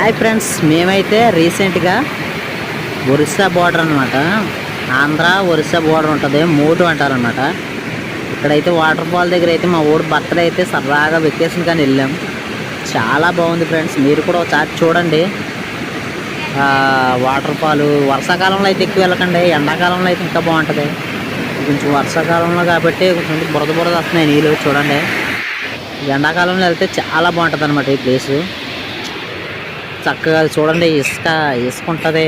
Hi friends మేమైతే రీసెంట్గా Orissa border అనమాట ఆంధ్ర ఒరిస్సా బోర్డర్ ఉంటుంది మోటు అంటారనమాట ఇక్కడైతే వాటర్ ఫాల్ దగ్గర అయితే మా ఊరు బర్త్డే అయితే సరదాగా వెకేషన్ కానీ వెళ్ళాం. చాలా బాగుంది ఫ్రెండ్స్ మీరు కూడా ఒకసారి చూడండి. వాటర్ ఫాల్ వర్షాకాలంలో అయితే ఎక్కువ వెళ్ళకండి ఎండాకాలంలో అయితే ఇంకా బాగుంటుంది. కొంచెం వర్షాకాలంలో కాబట్టి కొంచెం బురద బురద వస్తున్నాయి నీళ్ళు చూడండి. ఎండాకాలంలో వెళ్తే చాలా బాగుంటుంది అనమాట ఈ ప్లేసు చక్కగా చూడండి ఇసుక ఇసుక ఉంటుంది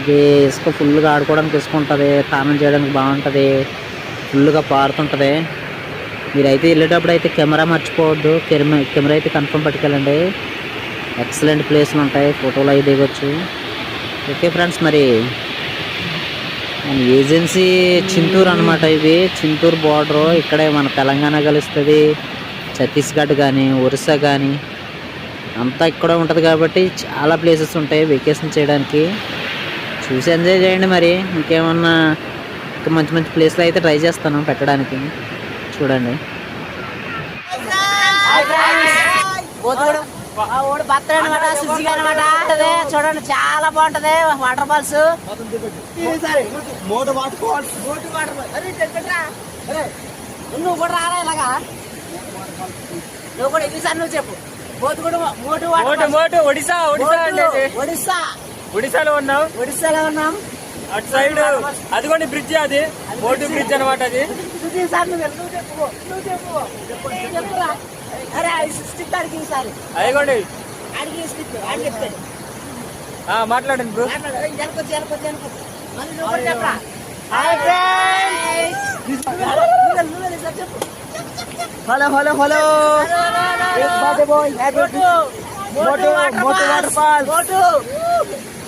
ఇది ఇసుక ఫుల్గా ఆడుకోవడానికి ఇసుక ఉంటుంది స్నానం చేయడానికి బాగుంటుంది ఫుల్గా పారుతుంటుంది. మీరైతే వెళ్ళేటప్పుడు అయితే కెమెరా మర్చిపోవద్దు కెమెరా కెమెరా అయితే కన్ఫర్మ్ పట్టుకెళ్ళండి. ఎక్సలెంట్ ప్లేస్లు ఉంటాయి ఫోటోలు అవి దిగొచ్చు. ఓకే ఫ్రెండ్స్ మరి ఏజెన్సీ చింతూరు అనమాట ఇది చింతూరు బార్డరు ఇక్కడే మన తెలంగాణ కలుస్తుంది. ఛత్తీస్గఢ్ కానీ ఒరిస్సా కానీ అంతా ఇక్కడ ఉంటుంది కాబట్టి చాలా ప్లేసెస్ ఉంటాయి వెకేషన్ చేయడానికి. చూసి ఎంజాయ్ చేయండి మరి. ఇంకేమన్నా ఇంకా మంచి మంచి ప్లేస్లు అయితే ట్రై చేస్తాను పెట్టడానికి. చూడండి. అనమాట చూడండి చాలా బాగుంటది. Water falls. నువ్వు కూడా రారా ఇలాగా? నువ్వు కూడా ఎన్నిసార్లు నువ్వు చెప్పు. మోటు మోటు ఒడిశా ఒడిశా అండి ఒడిశాలో ఉన్నాం ఒడిస్సాలో ఉన్నాం. అటు సైడ్ అదిగోండి బ్రిడ్జ్ అది. మోటు బ్రిడ్జ్ అనమాట అది. అదిగోండి. మాట్లాడండి బ్రో హాయ్ ఫ్రెండ్స్ నువ్వు వెళ్ళి చెప్పు hello hello hello Motu Motu water falls Motu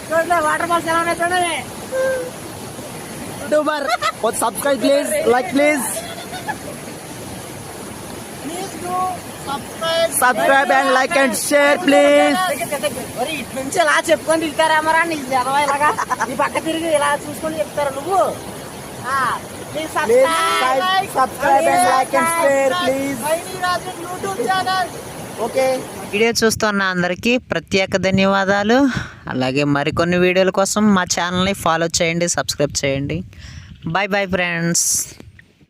చూడండి వాటర్ ఫాల్స్ ఎలా ఉన్నాయి చూడండి youtuber subscribe please like please subscribe and like and share please మరి ఇటు నుంచి ఇలా చెప్పుకొని దిగుతారేమరా నీకు జనం ఇలాగా నీ పక్క తిరిగి ఇలా చూసుకొని చెప్తారు నువ్వు ఆ, please subscribe. Subscribe and like and share please YouTube channel okay video చూస్తున్న అందరికీ ప్రత్యేక ధన్యవాదాలు. అలాగే మరికొన్ని వీడియోల కోసం మా ఛానల్ని ఫాలో చేయండి సబ్స్క్రైబ్ చేయండి. Bye bye friends